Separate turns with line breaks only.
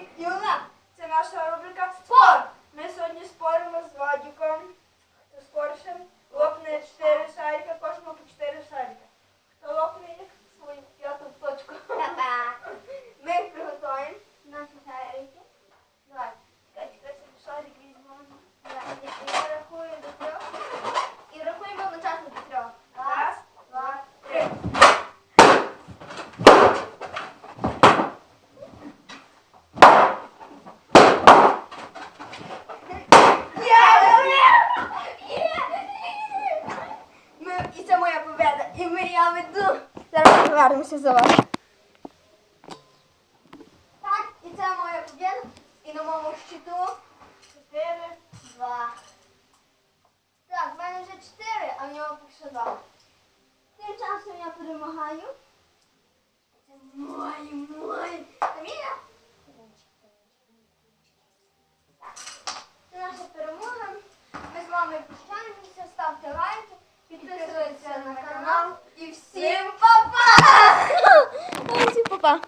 Владік юна, Це наша рубрика Спор. Ми сьогодні споримо з Владіком. Хто скорше лопне 4 це моя победа. І ми я веду. Зараз повернемося за вас. Так, і це моя победа. І на моєму щиту. Чотири, два. Так, в мене вже чотири, а в нього що два. Тим часом я перемагаю. всім па-па!
Всім па-па.